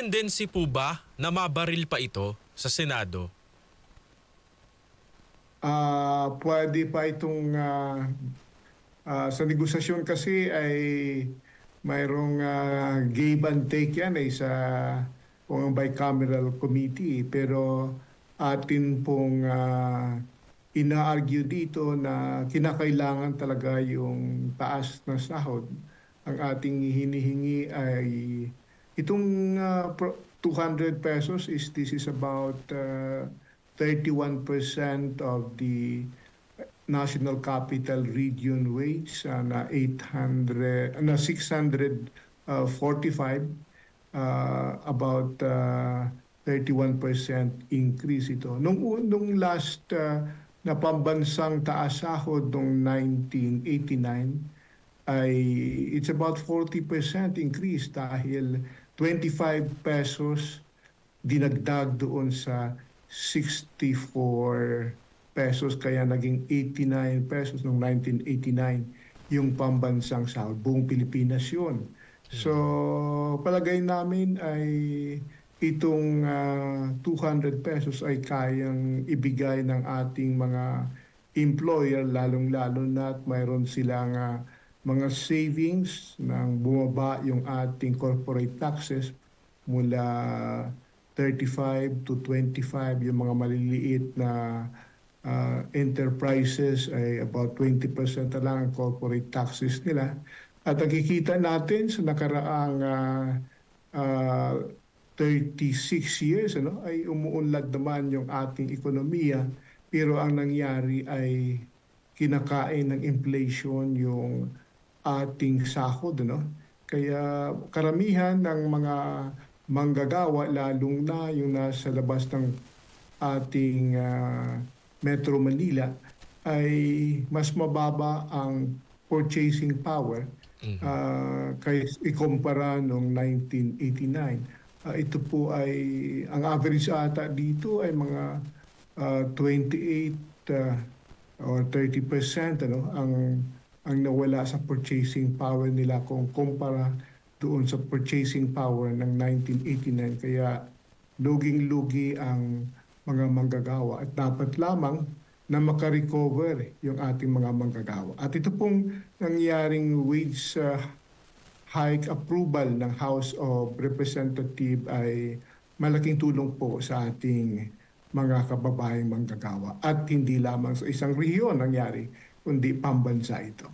tendency po ba na mabaril pa ito sa Senado? Ah, pwede pa itong ah, ah, sa negosasyon kasi ay mayroong ah, give and take yan ay sa kung bicameral committee pero atin pong uh, ina-argue dito na kinakailangan talaga yung taas na sahod. Ang ating hinihingi ay itong ah, pro- 200 pesos is this is about uh, 31% of the National Capital Region wage uh, na 800 na 645 uh, about uh, 31% increase ito. Nung nung last uh, na pambansang taas sahod noong 1989 ay it's about 40% increase dahil 25 pesos dinagdag doon sa 64 pesos kaya naging 89 pesos noong 1989 yung pambansang sahod. Buong Pilipinas yun. So, palagay namin ay itong ah, 200 pesos ay kayang ibigay ng ating mga employer lalong-lalo na at mayroon silang ah, mga savings nang bumaba yung ating corporate taxes mula 35 to 25 yung mga maliliit na ah, enterprises ay about 20% na lang ang corporate taxes nila. At nakikita natin sa nakaraang ah, ah, 36 years ano ay umuunlad naman yung ating ekonomiya pero ang nangyari ay kinakain ng inflation yung ating sahod ano kaya karamihan ng mga manggagawa lalong na yung nasa labas ng ating ah, Metro Manila ay mas mababa ang purchasing power ah, kay ikumpara noong 1989. Ah, ito po ay ang average ata dito ay mga ah, 28 ah, or 30% ano? Ang ang nawala sa purchasing power nila kung kumpara doon sa purchasing power ng 1989 kaya luging-lugi ang mga manggagawa at dapat lamang na makarecover yung ating mga manggagawa. At ito pong nangyaring wage ah, hike approval ng House of Representative ay malaking tulong po sa ating mga kababayang manggagawa. At hindi lamang sa isang rehiyon nangyari kundi pambansa ito.